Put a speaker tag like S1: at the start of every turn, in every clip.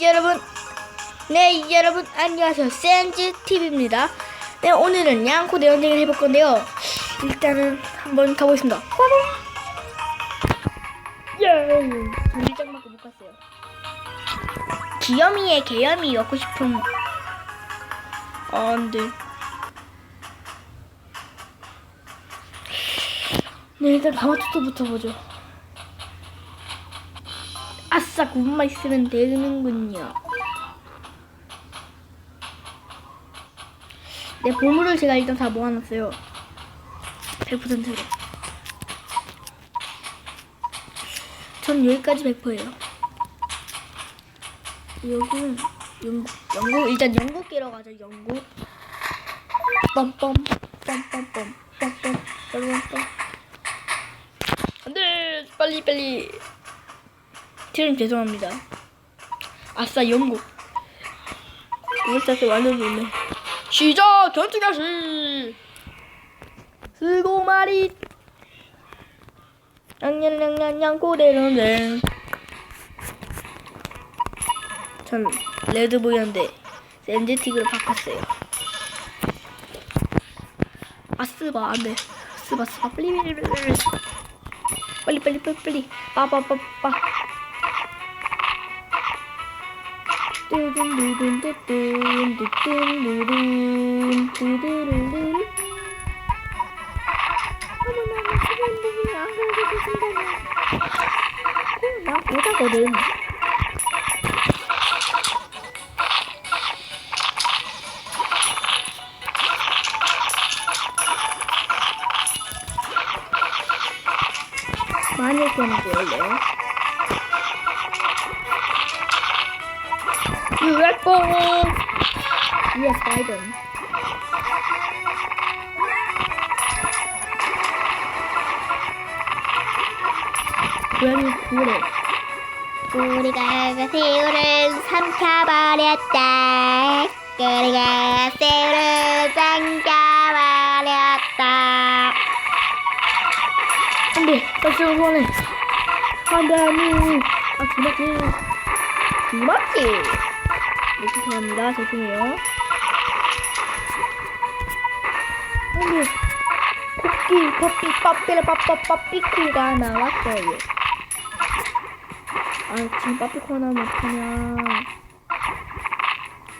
S1: 여러분, 네 여러분 안녕하세요 센즈TV입니다. 네 오늘은 양코 대전쟁을 해볼 건데요. 일단은 한번 가보겠습니다. 예! 전기장밖에 못 갔어요. 기염이의 개염이 넣고 싶은 아, 안돼. 네 일단 가마투토부터 보죠. 아싸 군만 있으면 되는군요. 네 보물을 제가 일단 다 모아놨어요. 100%로. 전 여기까지 100%예요. 여기는 영국, 영국 일단 영국 끼러 가자 영국. 빰빰 빰빰빰 빰빰 빰빰. 안돼 빨리 빨리. 트림 죄송합니다. 아싸 영국. 울사스 완전 좋네. 시작 전투 가시. 쓰고 말이. 양양양양양 고대로는. 전 레드보이인데 센지틱으로 바꿨어요. 아 쓰바 안돼. 쓰바 쓰바 빨리 빨리 빨리 빨리 빨리 빨리 빨리 빠빠빠빠. 뚜둔뚜둔뚜둔뚜둔뚜둔 뚜두루루 어머나 수련들이 안 그래도 나 보자거든. 많이 깨는 거예요 UFO! Yes, Biden. 고양이 고래.
S2: 우리가 그 새우를 삼켜버렸다. 우리가 새우를 삼켜버렸다.
S1: 안 돼! 빨리 소원해! 안 돼, 아니! 아, 주먹지! 주먹지! 네, 죄송합니다. 죄송해요. 안 돼! 코끼, 코끼, 빠삐라, 빠빠 빠, 삐꾸가 나왔어요. 아, 지금 빠삐코 나면.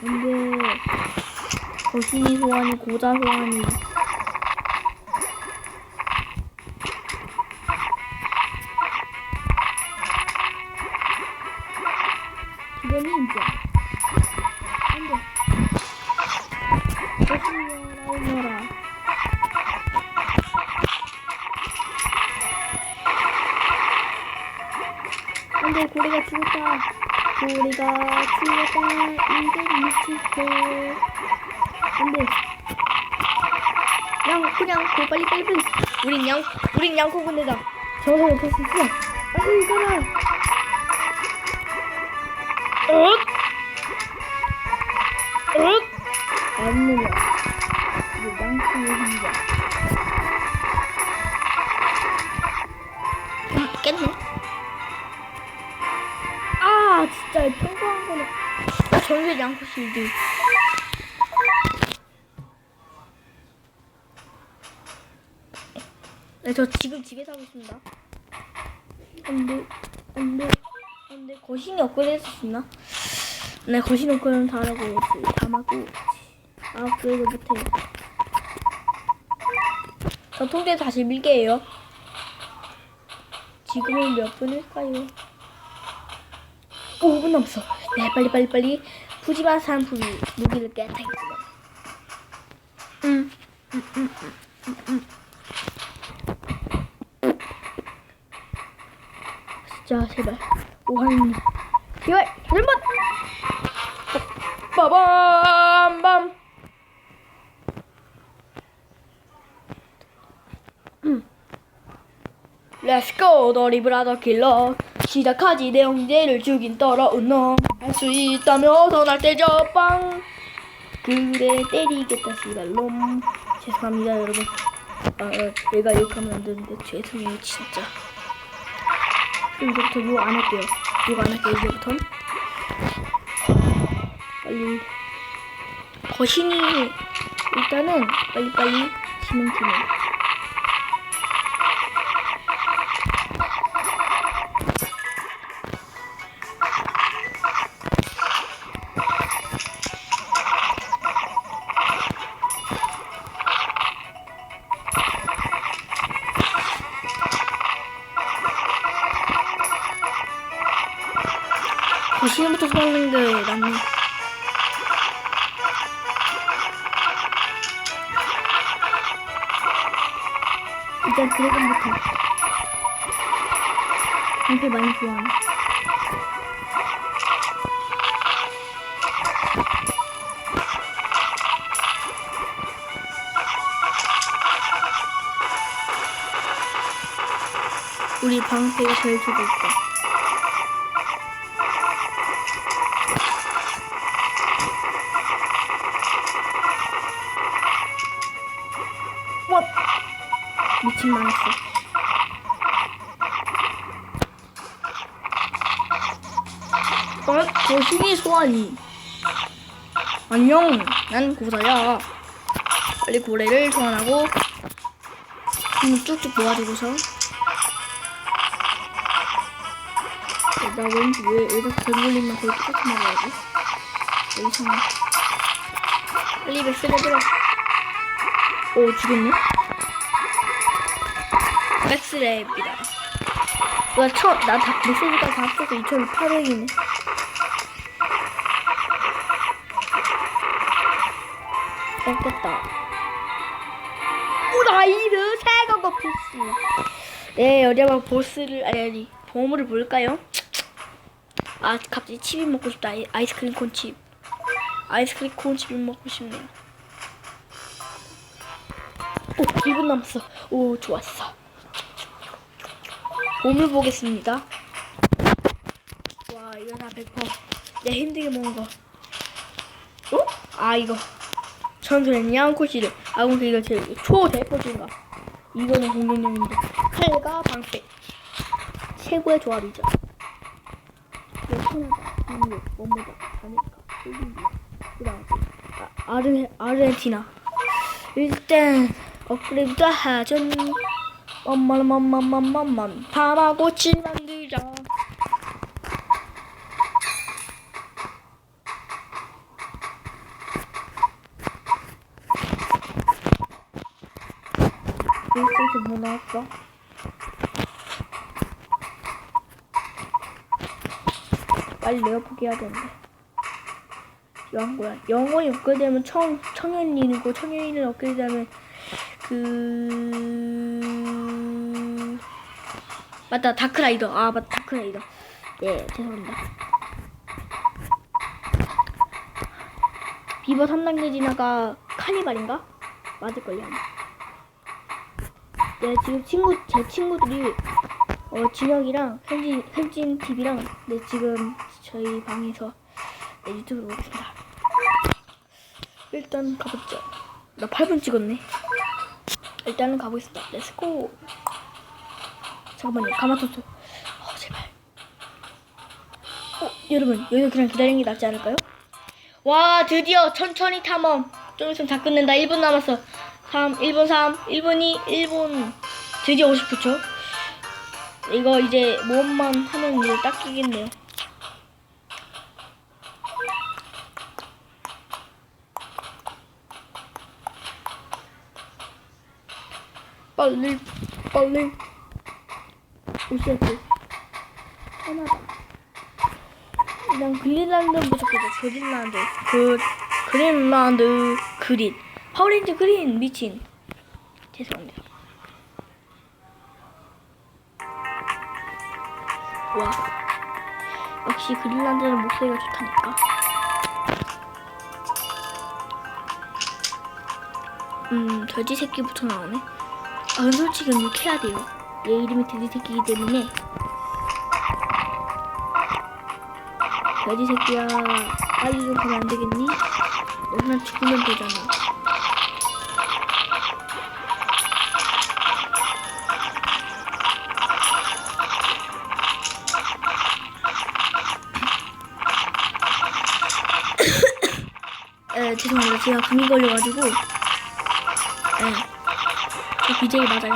S1: 안 돼. 거신이 소환이, 고자 소환이. 양, 그냥, 고, 빨리, 빨리, 빨리. 우린 양, 우린 양코 군대다. 저거 옆에 있어. 빨리 가라. 엇! 엇! 안 눌러. 이게 양코의 힘이야.
S2: 음, 깼네.
S1: 아, 진짜 평범한 거는. 아, 전세 양코 실드. 네, 저 지금 집에 사고 있습니다. 안 돼, 안 돼, 안 돼. 거신이 업그레이드 할수 있나? 네, 거신 업그레이드는 다 하고, 다 하고. 아, 업그레이드 못해요. 저 통제 다시 밀게요. 지금은 몇 분일까요? 5분 남았어. 네, 빨리, 빨리, 빨리. 푸지마 산푸기 무기를 깨뜨리고. 음, 음, 음, 음, 음, 음. 진짜 제발 오하님 제발 잘못 빠밤밤 렛츠고 너리 브라더 킬러 시작하지 내 형제를 죽인 떨어온 놈할 수 있다면 어서 날 때려 빵. 그래 때리겠다 씨발놈. 죄송합니다 여러분. 아 내가 욕하면 안 되는데 죄송해요 진짜 이제부터 뭐 욕안 할게요. 욕 안 할게요, 이제부터. 빨리. 거신이, 일단은, 빨리빨리, 지명지명. 먹는 게 낫네 일단 드래곤부터. 방패 많이 좋아하네. 우리 방패가 제일 좋고 있다 20만 원씩. 어? 거시기 소환이. 안녕, 난 고사야. 빨리 고래를 소환하고 힘을 쭉쭉 모아주고서 나 왠지 왜 이렇게 돌돌리면 거의 쭉 먹어야지 이상해 빨리 이거 쓰레기라. 오 죽였네 백스랩이다. 나 처음 나다 메시지가 다 합쳐서 2,800이네. 뺏겼다. 오라이드 새거거 보스. 네 여자가 보스를 아니 아니 보물을 볼까요? 아 갑자기 칩이 먹고 싶다. 아이, 아이스크림 콘칩. 아이스크림 콘칩이 먹고 싶네요. 오 1분 남았어. 오 좋았어 보물 보겠습니다. 와 이거 다 100%. 내 힘들게 먹은 거. 어? 아 이거. 전설의 냥코시를 아군 이거 제일 초대포진가? 이거는 공격용인데. 칼과 방패. 최고의 조합이죠. 이거 캐나다 미국 뭐뭐다 아메리카 콜ум비아 그다음 아, 아르, 아르헨티나. 일단 업그레이드 하전 맘맘맘맘맘맘 다마고치 만들자 여기서 뭐 나왔어? 빨리 내가 포기 해야 되는데. 영어야. 영어에 업그레이드하면 청, 청년인이고 청년인을 업그레이드하면 그 맞다 다크라이더 아 맞다 다크라이더 네 죄송합니다 비버 3단계 지나가 카니발인가? 맞을걸요. 네 지금 친구 제 친구들이 어 진혁이랑 현진 현진 TV랑 네 지금 저희 방에서 네, 유튜브를 보고 있습니다 일단 가보죠 나 8분 찍었네 일단은 가보겠습니다. 렛츠고. 잠깐만요. 가마토토. 어, 제발. 어, 여러분. 여기서 그냥 기다리는 게 낫지 않을까요? 와, 드디어 천천히 탐험. 좀 있으면 다 끝낸다. 1분 남았어. 3, 1분 3, 1분 2, 1분. 드디어 50초. 이거 이제 모험만 하면 이제 딱 끼겠네요. 빨리 빨리 돼 하나다 난 그린란드 무조건 그린란드. 그 그린란드 그린. 파워레인저 그린 미친. 죄송합니다. 와. 역시 그린란드는 목소리가 좋다니까. 음 돼지 새끼부터 나오네. 아, 솔직히 이렇게 해야 돼요. 얘 이름이 돼지 새끼이기 때문에. 돼지 새끼야, 빨리 좀 가면 안 되겠니? 너나 죽으면 되잖아. 네, 죄송합니다. 제가 감기 걸려가지고. 네. 저 BJ 맞아요.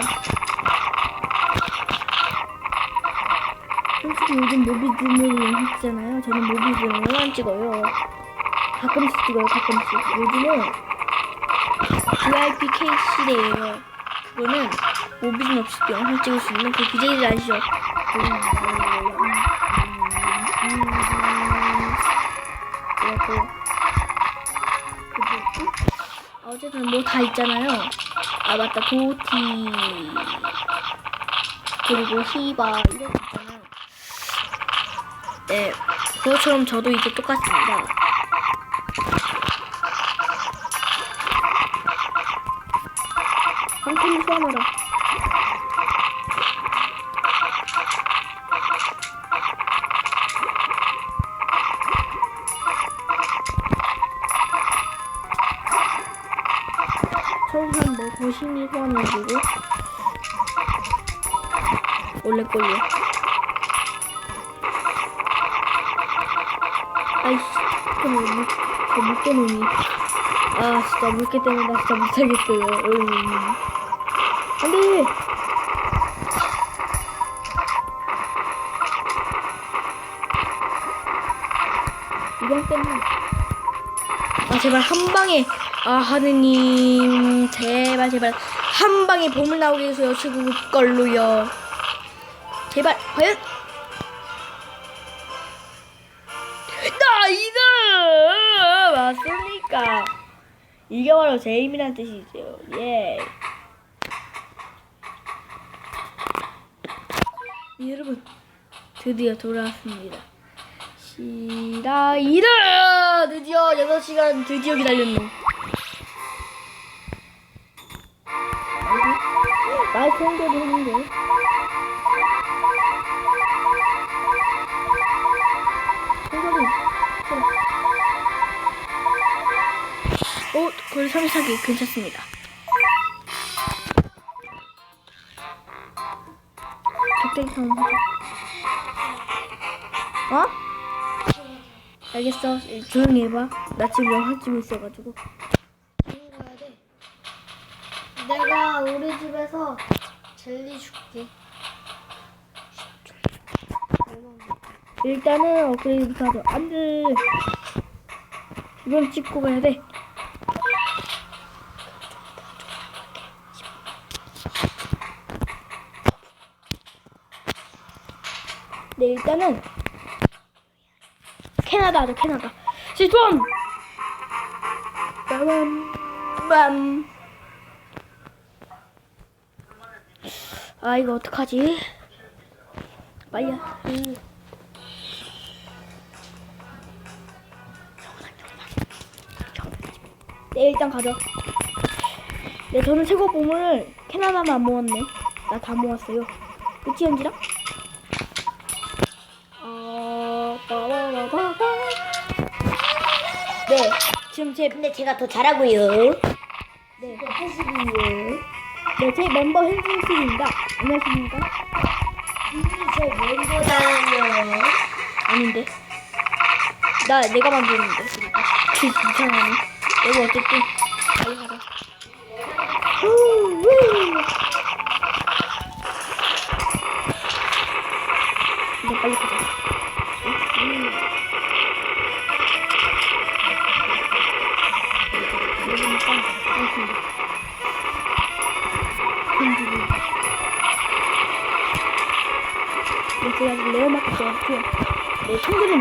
S1: 솔직히 요즘 모비즘을 연습잖아요. 저는 모비즘을 안 찍어요. 가끔씩 찍어요, 가끔씩. 요즘은 VIP 시대예요. 그거는 모비즘 없이도 영상 찍을 수 있는 그 BJ들 아시죠? 뭐지? 어쨌든 뭐 다 있잖아요. 아 맞다 도티 그리고 히바 이런 거 있잖아요. 네 그것처럼 저도 이제 똑같습니다. 한팀 소환하라. 처음 뭐 거심이 소환해주고 원래 걸려. 잠깐만, 물, 저 물개 놈이. 아, 진짜 물개 때문에 나 진짜 못하겠어요. 어이. 안 돼! 이건 때문에. 아, 제발 한 방에. 아, 하느님. 제발, 제발. 한 방에 봄을 나오게 해서요. 최고 걸로요. 제발, 과연? 나이스! 맞습니까? 이게 바로 제 힘이란 뜻이죠. 예. 여러분, 드디어 돌아왔습니다. 시라이드! 드디어 6시간 드디어 기다렸네. 나이스 홍보도 했는데. 3사기 괜찮습니다. 적대기 상황 하자. 어? 알겠어. 조용히 해봐. 나 지금 영화 찍고 있어가지고.
S2: 가야 돼. 내가 우리 집에서 젤리 줄게.
S1: 일단은 업그레이드부터 하자. 안 돼. 이건 찍고 가야 돼. 네, 일단은 캐나다 하자, 캐나다. 시점! 빠밤, 빰. 아, 이거 어떡하지? 빨리. 음. 네, 일단 가자. 네, 저는 최고 보물을 캐나다만 안 모았네. 나 다 모았어요. 그치, 현지랑? 네, 지금 제,
S2: 근데 제가 더 잘하고요.
S1: 네, 82요. 네, 제 멤버 현진씨입니다. 안녕하십니까?
S2: 저 멤버잖아요.
S1: 아닌데. 나, 내가 만드는데. 그, 이상하네. 이거 어쨌든,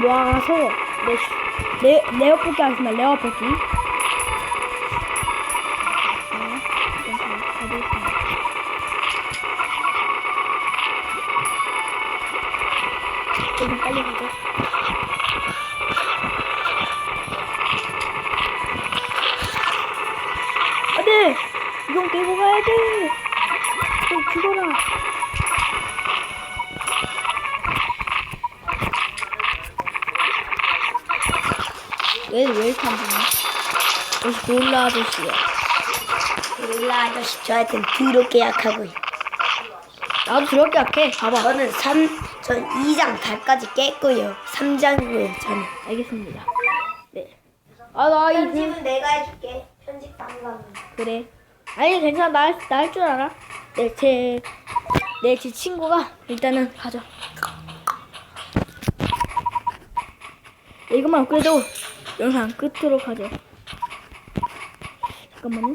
S1: 모아서, 네, 슈- 레, 레어 뽑기 하겠습니다. 레어 뽑기.
S2: 20초 하여튼 더럽게 약하고
S1: 나도 더럽게 약해. 봐봐.
S2: 저는 3, 전 2장 달까지 깼고요. 3장이고요, 저는.
S1: 알겠습니다. 네. 아, 나이
S2: 편집은 내가 해줄게. 편집 담당.
S1: 그래. 아니, 괜찮아. 나, 나 할 줄 알아. 내제 네, 제 친구가 일단은 가자 네, 이것만 그래도 영상 끝으로 가져. 잠깐만요.